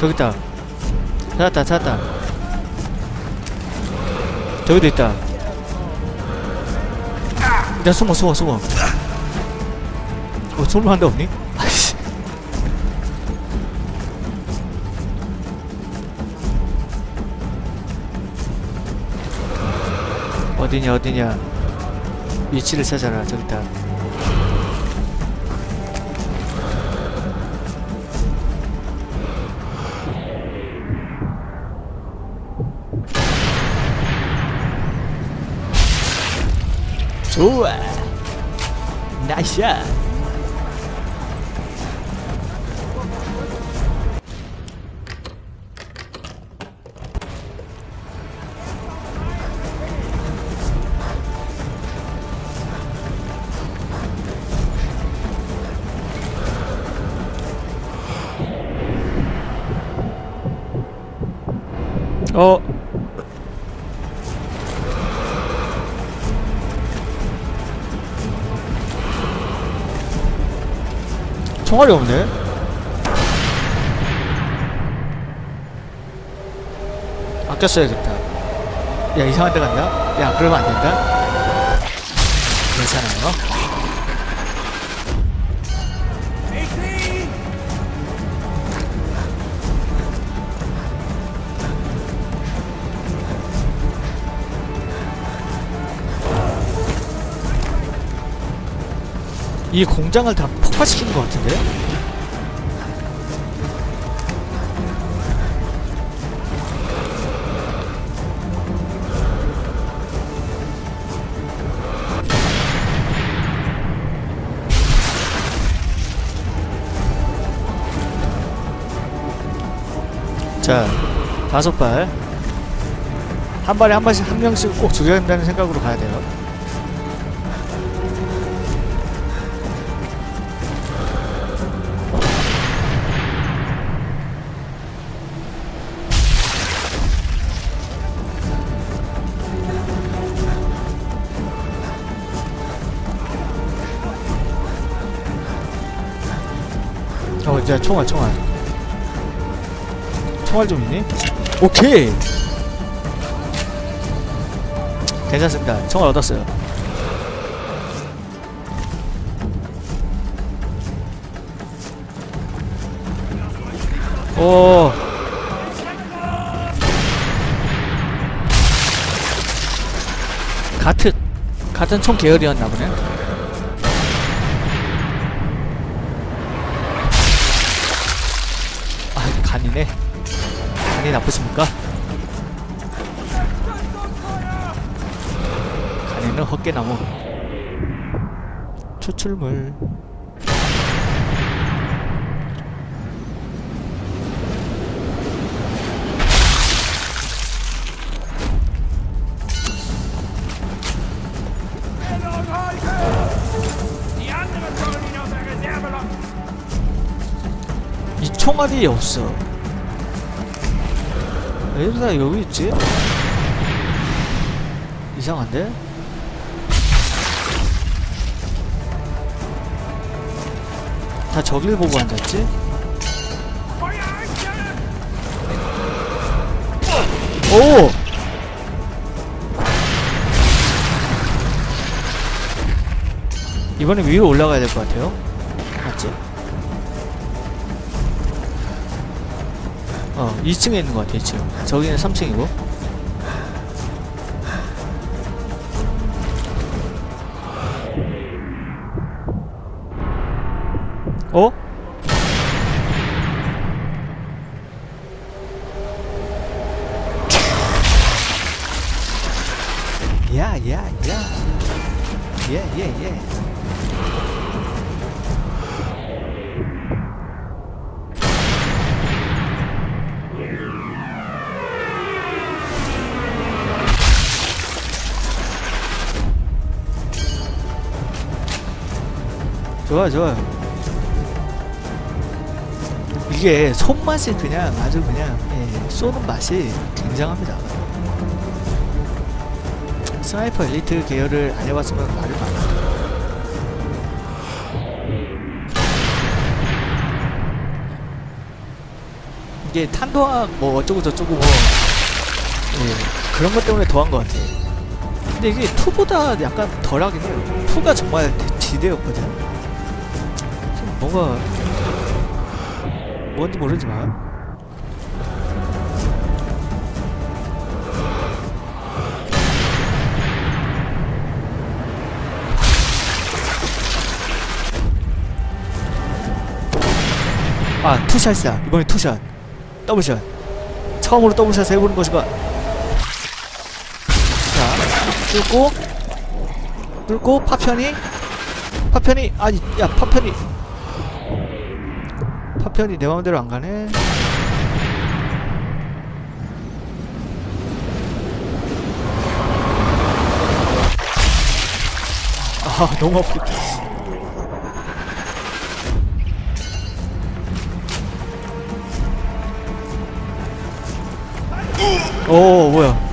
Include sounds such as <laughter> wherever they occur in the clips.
저기 있다. 찾았다, 찾았다. 저기도 있다. 일단 숨어, 숨어, 숨어. 어, 숨을 한데 없니? 아이씨. 어디냐, 어디냐. 위치를 찾아라, 저기 있다. 좋아. 나이 총알이 없네. 아껴 써야겠다. 야 이상한 데 간다? 야 그러면 안 된다? 괜찮아요. 이 공장을 다 폭파시키는 것 같은데? 자, 다섯 발. 한 발에 한 발씩 한 명씩 꼭 죽여야 된다는 생각으로 가야 돼요. 어, 이제 총알, 총알. 총알 좀 있니? 오케이! 괜찮습니다. 총알 얻었어요. 오. 같은, 같은 총 계열이었나 보네. 아, 간이네. 간이 나쁘십니까? 간에는 헛개나무. 추출물. 이 총알이 없어. 왜다 여기 있지? 이상한데? 다 저길 보고 앉았지? 오! 이번에 위로 올라가야 될 것 같아요. 어, 2층에 있는 것 같아, 2층. 저기는 3층이고. 어? 야, 야, 야. 예, 예, 예. 좋아, 좋아. 이게 손맛이 그냥 아주 그냥 예, 쏘는 맛이 굉장합니다. 스나이퍼 엘리트 계열을 안 해봤으면 말을 많아. 이게 탄도학 뭐 어쩌고 저쩌고 뭐 예, 그런 것 때문에 더한 것 같아. 근데 이게 2보다 약간 덜하긴 해요. 2가 정말 대- 지대였거든. 좀 뭔가 뭔지 모르지만 아 투샷이다. 이번에 투샷. 더블샷. 처음으로 더블샷 해보는 것이가 자 뚫고 뚫고 파편이 파편이 아니 야 파편이 파편이 내 마음대로 안 가네? 아 너무 아프겠다. 오 뭐야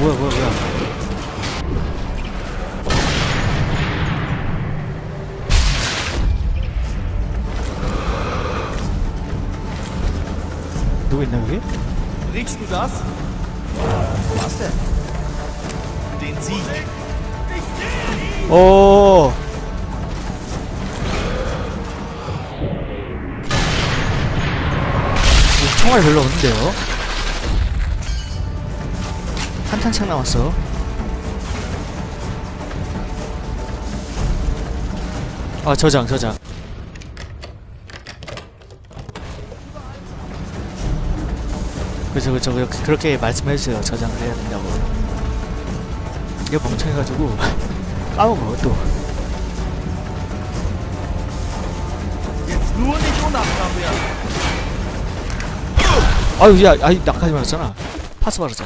뭐야 뭐야 뭐야 누구 있나 여기? Kriegst du das? Was denn? Den Sieg. 오. 이 총알 별로 없는데요. 한탄창 남았어. 아 저장 저장. 그죠 그죠 그렇게, 그렇게 말씀해주세요 저장을 해야 된다고. 이게 멍청해가지고 <laughs> 까먹어 또. 아유 야 아이 낙하지 말았잖아 파스 바르자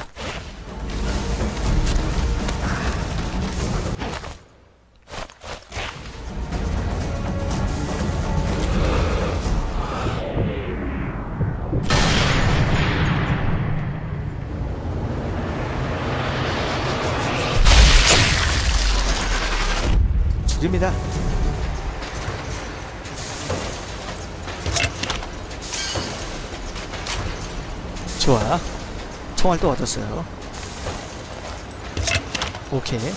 죽입니다 좋아. 총알 또 얻었어요. 오케이.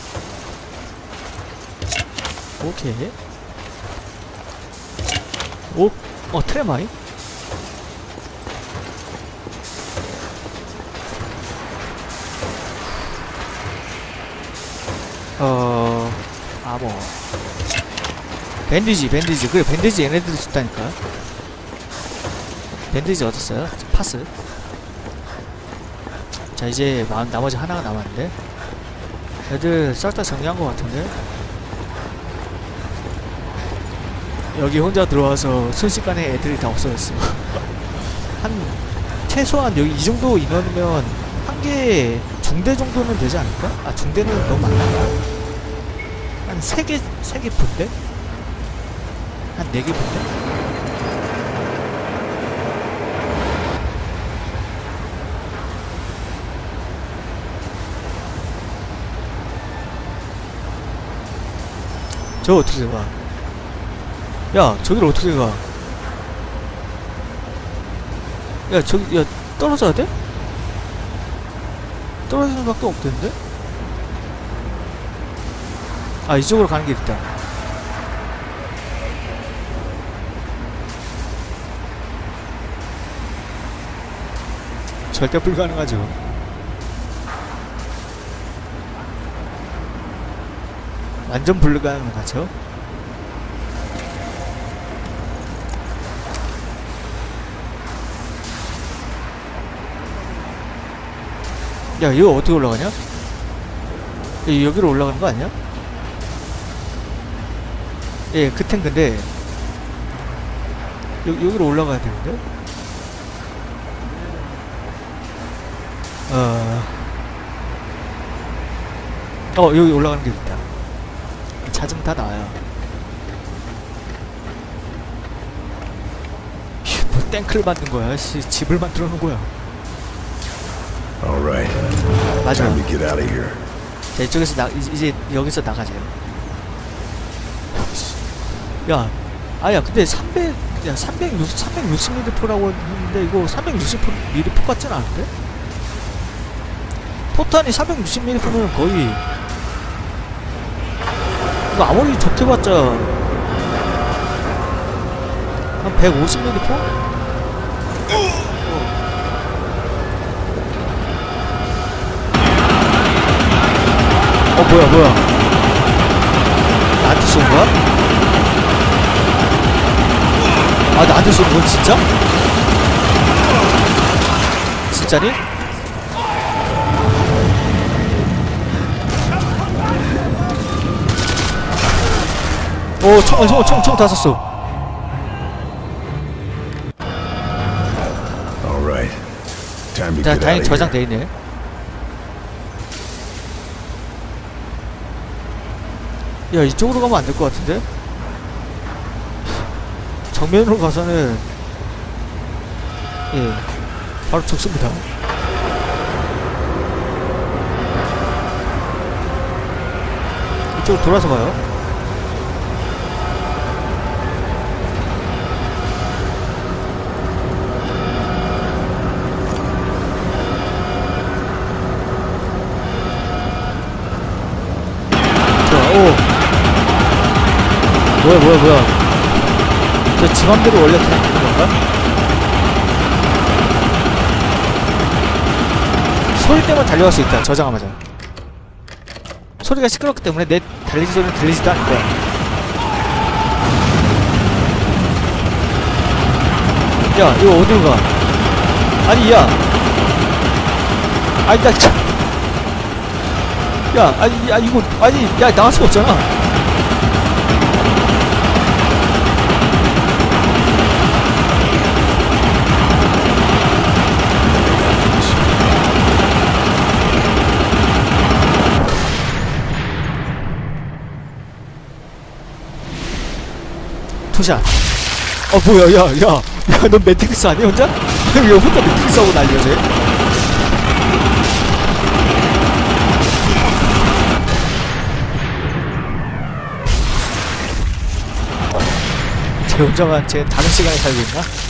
오케이. 오, 어, 트레마이? 어, 아, 뭐. 밴디지, 밴디지. 그래, 밴디지 얘네들이 좋다니까. 밴디지 얻었어요. 파스. 자 이제 마, 나머지 하나가 남았는데 애들 싹 다 정리한 것 같은데 여기 혼자 들어와서 순식간에 애들이 다 없어졌어 <laughs> 한 최소한 여기 이 정도 인원이면 한 개 중대 정도는 되지 않을까? 아 중대는 너무 많나? 한세개세개 분대? 한네개 분대? 저 어떻게 가? 야, 저기를 어떻게 가? 야, 저기, 야, 떨어져야 돼? 떨어지는 밖에 없겠는데? 아, 이쪽으로 가는 게 있다. 절대 불가능하죠. 완전 불가능하죠. 야, 이거 어떻게 올라가냐? 이- 여기로 올라가는 거 아니야? 예, 그땐 근데 여, 여기로 올라가야 되는데? 어, 어 여기 올라가는 길 있다. 찾으면 다 나와요. 뭐 탱크를 만든 거야 씨 집을 만들어 놓은 거야 All right, 맞아 time to get out of here. 자 이쪽에서 나 이제, 이제 여기서 나가세요 야 아야 근데 300 야 360, 360mm 포라고 했는데 이거 360mm 포 같진 않은데? 포탄이 460mm 포면 거의 이거 아무리 좋게 봤자 한 150mm 포? 어 뭐야 뭐야 나한테 쏜 거야? 아 나한테 쏜 건 진짜? 진짜니? 오, 총, 총, 총, 총다 to 자, 다행히. 저장돼 있네. 야, 이쪽으로 가면 안 될 것 같은데? 정면으로 가서는 예, 바로 죽습니다. 이쪽으로 돌아서 가요. 뭐야, 뭐야, 뭐야. 저 지맘대로 원래 그냥 되는 건가? 소리 때문에 달려갈 수 있다, 저장하마자. 소리가 시끄럽기 때문에 내 달리기 소리는 들리지도 거야. 야, 이거 어디로 가? 아니, 야. 아니, 나 참. 야, 아니, 야, 이거, 아니, 야, 나갈 수가 없잖아. 투샷. 어, 뭐야, 야, 야. 야, 넌 매트릭스 아니야, 혼자? 왜 혼자 매트릭스 하고 난리야, 쟤? 쟤 혼자만 쟤 다른 시간에 살고 있나?